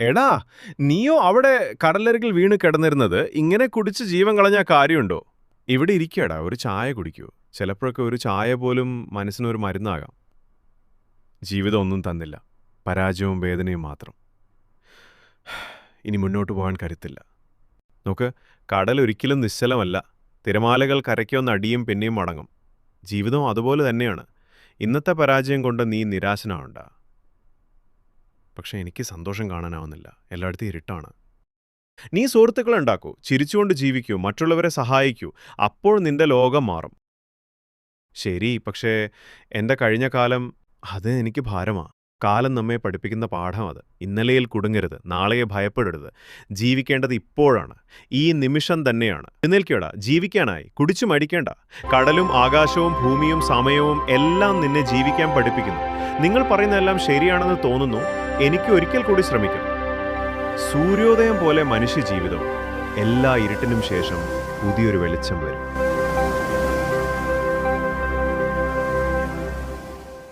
എടാ നീയോ അവിടെ കടലരികിൽ വീണ് കിടന്നിരുന്നത്? ഇങ്ങനെ കുടിച്ച് ജീവൻ കളഞ്ഞ കാര്യമുണ്ടോ? ഇവിടെ ഇരിക്കടാ ഒരു ചായ കുടിക്കൂ. ചിലപ്പോഴൊക്കെ ഒരു ചായ പോലും മനസ്സിനൊരു മരുന്നാകാം. ജീവിതം ഒന്നും തന്നില്ല. പരാജയവും വേദനയും മാത്രം. ഇനി മുന്നോട്ട് പോകാൻ കരുത്തില്ല. നോക്ക് കടൽ ഒരിക്കലും നിശ്ചലമല്ല. തിരമാലകൾ കരയ്ക്കൊന്ന് അടിയും പിന്നെയും മടങ്ങും. ജീവിതം അതുപോലെ തന്നെയാണ്. ഇന്നത്തെ പരാജയം കൊണ്ട് നീ നിരാശനാവണ്ട. പക്ഷെ എനിക്ക് സന്തോഷം കാണാനാവുന്നില്ല. എല്ലായിടത്തും ഇരുട്ടാണ്. നീ സുഹൃത്തുക്കളെ ഉണ്ടാക്കൂ. ചിരിച്ചുകൊണ്ട് ജീവിക്കൂ. മറ്റുള്ളവരെ സഹായിക്കൂ. അപ്പോൾ നിന്റെ ലോകം മാറും. ശരി പക്ഷേ എന്റെ കഴിഞ്ഞ കാലം അത് എനിക്ക് ഭാരമാണ് കാലം നമ്മെ പഠിപ്പിക്കുന്ന പാഠം അത്. ഇന്നലെയിൽ കുടുങ്ങരുത്. നാളെയെ ഭയപ്പെടരുത്. ജീവിക്കേണ്ടത് ഇപ്പോഴാണ്. ഈ നിമിഷം തന്നെയാണ്. എഴുന്നേൽക്കടാ. ജീവിക്കാനായി. കുടിച്ചു മടിക്കേണ്ട. കടലും ആകാശവും ഭൂമിയും സമയവും എല്ലാം നിന്നെ ജീവിക്കാൻ പഠിപ്പിക്കുന്നു. നിങ്ങൾ പറയുന്നതെല്ലാം ശരിയാണെന്ന് തോന്നുന്നു. എനിക്ക് ഒരിക്കൽ കൂടി ശ്രമിക്കും സൂര്യോദയം പോലെ മനുഷ്യ ജീവിതം. എല്ലാ ഇരുട്ടിനും ശേഷം പുതിയൊരു വെളിച്ചം വരും.